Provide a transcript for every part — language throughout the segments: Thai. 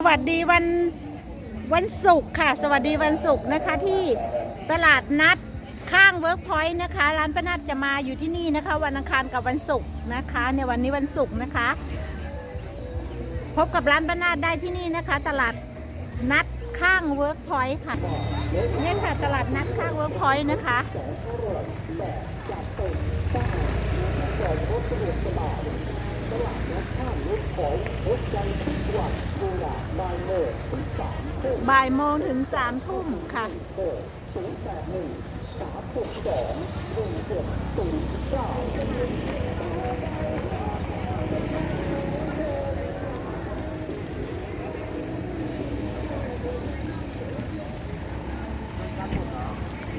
สวัสดีวันวันศุกร์ค่ะ สวัสดีวันศุกร์นะคะที่ตลาดนัดข้างเวิร์กพอยต์นะคะ ร้านป้านัดจะมาอยู่ที่นี่นะคะ วันอังคารกับวันศุกร์นะคะในวันนี้วันศุกร์นะคะ พบกับร้านป้านาดได้ที่นี่นะคะ ตลาดนัดข้างเวิร์กพอยต์ค่ะนี่ค่ะตลาดนัดข้างเวิร์กพอยต์นะคะ บ่ายโมงถึงสามทุ่มค่ะ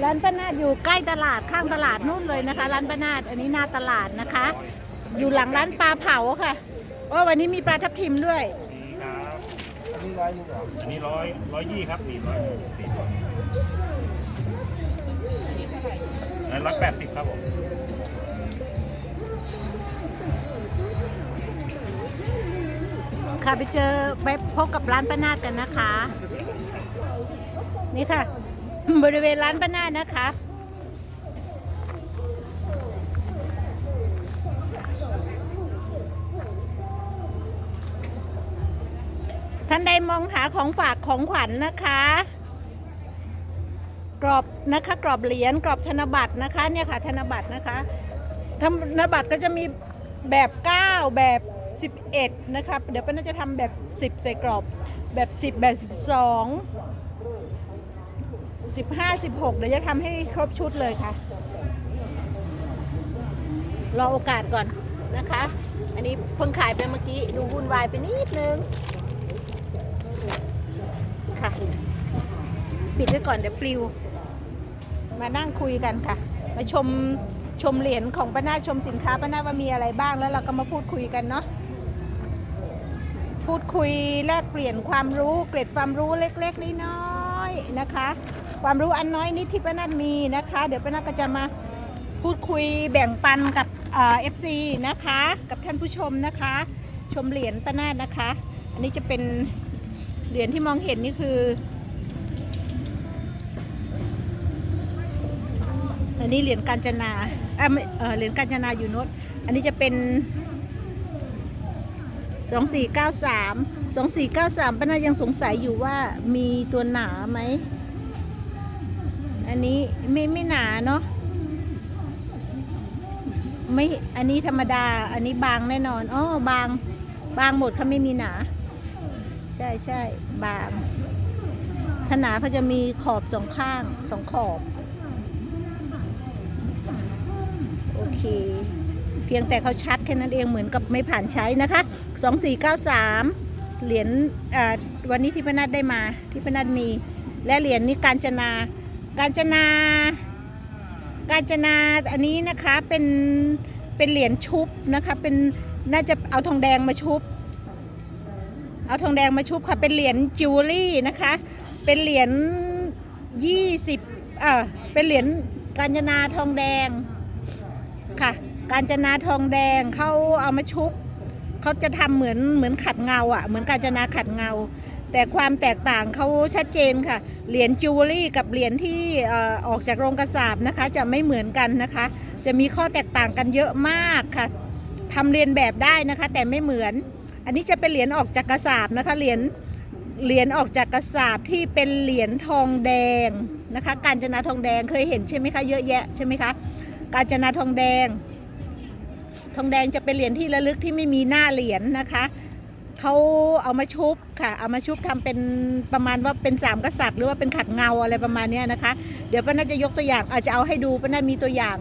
ร้านป้านาดอยู่ใกล้ตลาดข้างตลาดนู่นเลยนะคะ ร้านป้านาดอันนี้หน้าตลาดนะคะ อยู่หลังร้านปลาเผาค่ะโอ้วันนี้มีปลาทับทิมด้วยนี่ครับอันนี้ร้อยนึงเหรออันนี้ร้อยร้อยยี่ครับนี่ร้อยสี่ร้อยอันนั้นร้อยแปดสิบครับผมค่ะไปเจอไปพบกับร้านป้านาดกันนะคะ นี่ค่ะ บริเวณร้านป้านาดนะคะ ท่านใดมองหาของฝากของขวัญนะคะ กรอบนะคะกรอบเหรียญกรอบธนบัตรนะคะเนี่ยค่ะ ธนบัตรนะคะธนบัตรก็จะมีแบบ 9 แบบ 11 นะคะเดี๋ยวป้าน่าจะทำแบบ 10 ใส่กรอบแบบ 10 แบบ 12 15 16 เดี๋ยวจะทำให้ครบชุดเลยค่ะ รอโอกาสก่อนนะคะ อันนี้เพิ่งขายไปเมื่อกี้ ดูวุ่นวายไปนิดนึง ค่ะ ปิดไว้ก่อนเดี๋ยวปลิว มานั่งคุยกันค่ะ มาชมชมเหรียญของป้านาชมสินค้าป้านาว่ามีอะไรบ้างแล้วเราก็มาพูดคุยกันเนาะพูดคุยแลกเปลี่ยนความรู้เกร็ดความรู้เล็กๆน้อยๆนะคะ ความรู้อันน้อยนิดที่ป้านามีนะคะ เดี๋ยวป้านาก็จะมาพูดคุยแบ่งปันกับเอฟซีนะคะ กับท่านผู้ชมนะคะ ชมเหรียญป้านานะคะ อันนี้จะเป็นเหรียญที่มองเห็นนี่คือ อันนี้เหรียญกาญจนาเอ่อเออเหรียญกาญจนาอยู่นตอันนี้จะเป็น2493 2493ป้านายังสงสัยอยู่ว่ามีตัวหนาไหม อันนี้ไม่ไม่หนาเนาะไม่ อันนี้ธรรมดา อันนี้บางแน่นอน อ๋อ บาง บางหมดค่ะไม่มีหนา ใช่ใช่ บางถ้าหนาเขาจะมีขอบสองข้างสองขอบ เค เพียงแต่เขาชัดแค่นั้นเองเหมือนกับไม่ผ่านใช้นะคะ 2493 เหรียญวันนี้ที่พนัดได้มาที่พนัดมี และเหรียญนี้การจนา การจนา การจนาอันนี้นะคะเป็นเป็นเหรียญชุบนะคะเป็นน่าจะเอาทองแดงมาชุบ เอาทองแดงมาชุบค่ะเป็นเหรียญจิวเวลรี่นะคะ เป็นเหรียญ20อ่าเป็นเหรียญกาญจนาทองแดง ค่ะ การจนาทองแดงเขาเอามาชุบเขาจะทำเหมือนเหมือนขัดเงาอะ่ะ เหมือนการจนาขัดเงา แต่ความแตกต่างเขาชัดเจนค่ะ เหรียญจิวเวลรี่กับเหรียญที่ออกจากโรงกระสาบนะคะ จะไม่เหมือนกันนะคะ จะมีข้อแตกต่างกันเยอะมากค่ะทำเรียนแบบได้นะคะ แต่ไม่เหมือน อันนี้จะเป็นเหรียญออกจากกระสาบนะคะ เหรียญเหรียญออกจากกระสาบที่เป็นเหรียญทองแดงนะคะ การจนาทองแดงเคยเห็นใช่ไหมคะเยอะแยะใช่ไหมคะ การจนาทองแดง ทองแดงจะเป็นเหรียญที่ระลึกที่ไม่มีหน้าเหรียญนะคะเขาเอามาชุบค่ะ เอามาชุบทำเป็นประมาณว่าเป็นสามกษัตริย์ หรือว่าเป็นขัดเงาอะไรประมาณนี้นะคะ เดี๋ยวป้าน่าจะยกตัวอย่างอาจจะเอาให้ดูป้าน่ามีตัวอย่าง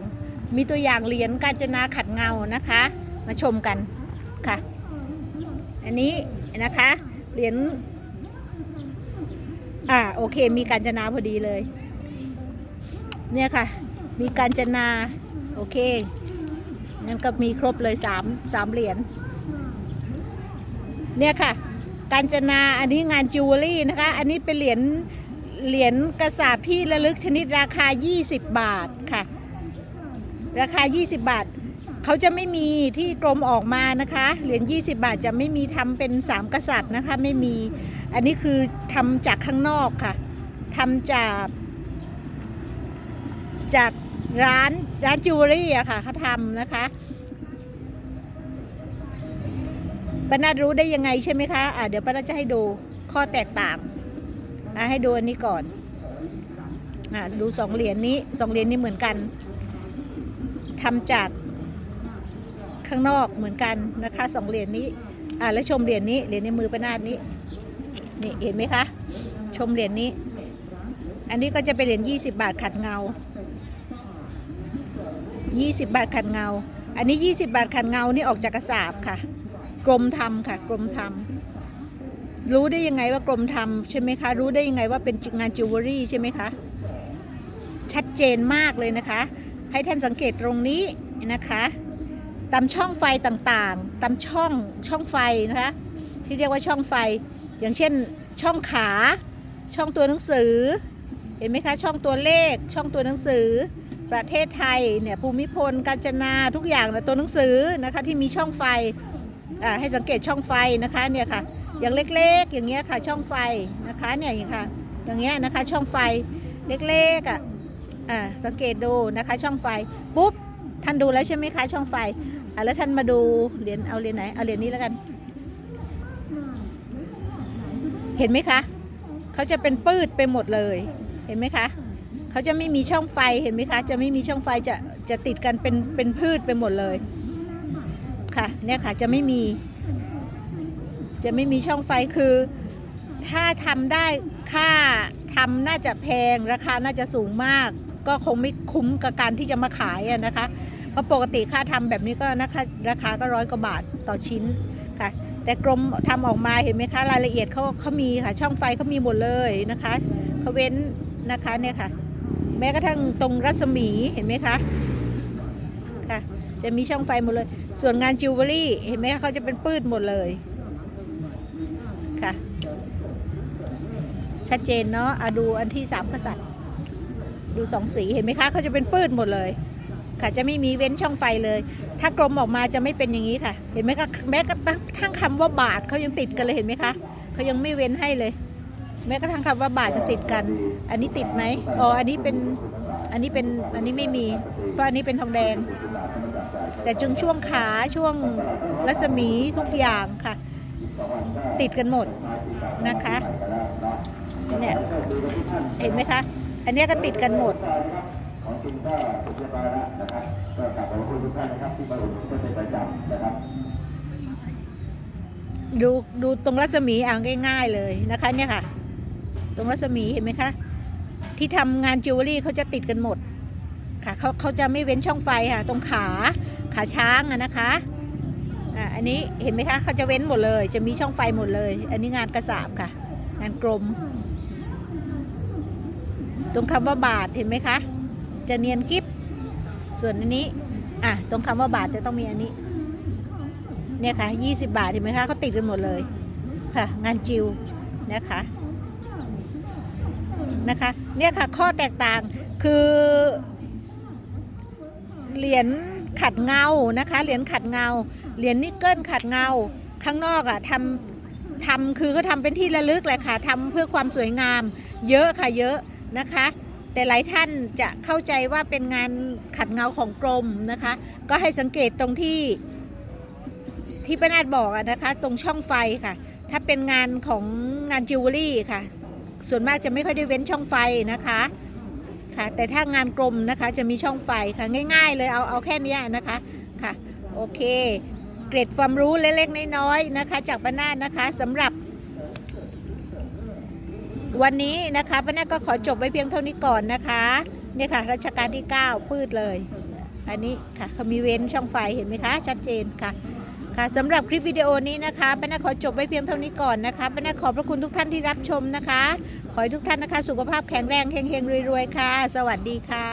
มีตัวอย่างเหรียญกาญจนาขัดเงานะคะ มาชมกันค่ะ อันนี้นะคะเหรียญอ่าโอเค มีการจนาพอดีเลย เนี่ยค่ะ มีการจนา โอเคงั้นก็มีครบเลยสามสามเหรียญเนี่ยค่ะ การจนาอันนี้งานจิวเวลรี่นะคะ อันนี้เป็นเหรียญเหรียญกระสาบที่ระลึกชนิดราคา 20 บาทค่ะ ราคา 20 บาท เขาจะไม่มีที่กรมออกมานะคะ เหรียญ20 บาทจะไม่มีทำเป็น 3 กษัตริย์นะคะ ไม่มี อันนี้คือทำจากข้างนอกค่ะทำจากจาก ร้านร้านจิวเวลรี่อะค่ะเขาทำนะคะป้านาดรู้ได้ยังไงใช่ไหมคะอะเดี๋ยวป้านาจะให้ดูข้อแตกต่างอะให้ดูอันนี้ก่อนอะดูสองเหรียญนี้สองเหรียญนี้เหมือนกันทำจากข้างนอกเหมือนกันนะคะสองเหรียญนี้อะแล้วชมเหรียญนี้เหรียญในมือป้านาดนี้นี่เห็นไหมคะชมเหรียญนี้ อันนี้ก็จะเป็นเหรียญ20 บาทขัดเงา 20 บาทขัดเงา อันนี้ 20 บาทขัดเงานี่ออกจากกระสาบค่ะ กรมทำค่ะ กรมทำรู้ได้ยังไงว่ากรมทำใช่ไหมคะ รู้ได้ยังไงว่าเป็นงานจิวเวลรี่ใช่ไหมคะ ชัดเจนมากเลยนะคะ ให้ท่านสังเกตตรงนี้นะคะตามช่องไฟต่างๆ ตามช่องช่องไฟนะคะ ที่เรียกว่าช่องไฟ อย่างเช่น ช่องขา ช่องตัวหนังสือ เห็นไหมคะ ช่องตัวเลข ช่องตัวหนังสือ ประเทศไทยเนี่ยภูมิพลกาญจนาทุกอย่างนะตัวหนังสือนะคะที่มีช่องไฟอ่าให้สังเกตช่องไฟนะคะเนี่ยค่ะอย่างเล็กๆ อย่างเงี้ยค่ะช่องไฟนะคะเนี่ยอย่างค่ะอย่างเงี้ยนะคะช่องไฟเล็กๆอะอ่าสังเกตดูนะคะช่องไฟปุ๊บท่านดูแล้วใช่ไหมคะช่องไฟอะแล้วท่านมาดูเหรียญเอาเหรียญไหนเอาเหรียญนี้แล้วกัน เห็นไหมคะเขาจะเป็นปืดไปหมดเลยเห็นไหมคะ เขาจะไม่มีช่องไฟเห็นไหมคะ จะไม่มีช่องไฟจะจะติดกันเป็นเป็นพืชไปหมดเลย ค่ะเนี่ยค่ะจะไม่มี จะไม่มีช่องไฟคือ ถ้าทำได้ค่าทำน่าจะแพงราคาน่าจะสูงมาก ก็คงไม่คุ้มกับการที่จะมาขายนะคะ เพราะปกติค่าทำแบบนี้ก็นะคะราคาก็ร้อยกว่าบาทต่อชิ้นค่ะแต่กรมทำออกมาเห็นไหมคะรายละเอียดเขาเขามีค่ะช่องไฟเขามีหมดเลยนะคะเขาเว้นนะคะเนี่ยค่ะ แม้กระทั่งตรงรัศมีเห็นไหมคะค่ะจะมีช่องไฟหมดเลย ส่วนงานจิวเวลรี่เห็นไหมคะเขาจะเป็นปื้ดหมดเลยค่ะชัดเจนเนาะอะดูอันที่สามกษัตริย์ ดูสองสีเห็นไหมคะเขาจะเป็นปื้ดหมดเลย ค่ะจะไม่มีเว้นช่องไฟเลย ถ้ากรมออกมาจะไม่เป็นอย่างนี้ค่ะ เห็นไหมคะแม้กระทั่งคำว่าบาทเขายังติดกันเลยเห็นไหมคะเขายังไม่เว้นให้เลย แม้กระทั่งคำว่าบาทจะติดกัน อันนี้ติดไหมอ๋ออันนี้เป็นอันนี้เป็นอันนี้ไม่มี เพราะอันนี้เป็นทองแดง แต่จึงช่วงขาช่วงรัศมีทุกอย่างค่ะ ติดกันหมดนะคะเนี่ยเห็นไหมคะ อันนี้ก็ติดกันหมดดูดูตรงรัศมีอ่างง่ายๆเลยนะคะเนี่ยค่ะ รงรัศมีเห็นไหมคะ ที่ทำงานจิวเวลรี่เขาจะติดกันหมดค่ะเขาเขาจะไม่เว้นช่องไฟค่ะ ตรงขาขาช้างอะนะคะอะอันนี้เห็นไหมคะเขาจะเว้นหมดเลย จะมีช่องไฟหมดเลย อันนี้งานกระสาบค่ะ งานกรมตรงคำว่าบาทเห็นไหมคะ จะเนียนกิฟส่วนอันนี้อะตรงคำว่าบาทจะต้องมีอันนี้เนี่ยค่ะ 20 บาทเห็นไหมคะเขาติดกันหมดเลยค่ะ งานจิวนะคะ นะคะ เนี่ยค่ะข้อแตกต่างคือเหรียญขัดเงานะคะ เหรียญขัดเงา เหรียญนิกเกิลขัดเงา ข้างนอกอะ่ะทำทำคือเขาทำเป็นที่ระลึกแหละค่ะทำเพื่อความสวยงาม เยอะค่ะเยอะนะคะ แต่หลายท่านจะเข้าใจว่าเป็นงานขัดเงาของกรมนะคะ ก็ให้สังเกตตรงที่ที่ป้านาดบอกอะนะคะ ตรงช่องไฟค่ะ ถ้าเป็นงานของงานจิวเวลรี่ค่ะ ส่วนมากจะไม่ค่อยได้เว้นช่องไฟนะคะค่ะแต่ถ้างานกลมนะคะจะมีช่องไฟค่ะง่าย ๆ เลยเอาเอาแค่นี้นะคะค่ะโอเค เกร็ดความรู้เล็กๆน้อยๆนะคะ จากป้านานะคะสำหรับ วันนี้นะคะป้านาก็ขอจบไว้เพียงเท่านี้ก่อนนะคะเนี่ยค่ะรัชกาลที่9ปืดเลย อันนี้ค่ะเขามีเว้นช่องไฟเห็นไหมคะ ชัดเจนค่ะะคะสำหรับคลิปวิดีโอนี้นะคะป้านาขอจบไว้เพียงเท่านี้ก่อนนะคะป้านาขอบพระคุณทุกท่านที่รับชมนะคะ ขอให้ทุกท่านนะคะ สุขภาพแข็งแรงเฮงๆรวยๆค่ะ สวัสดีค่ะ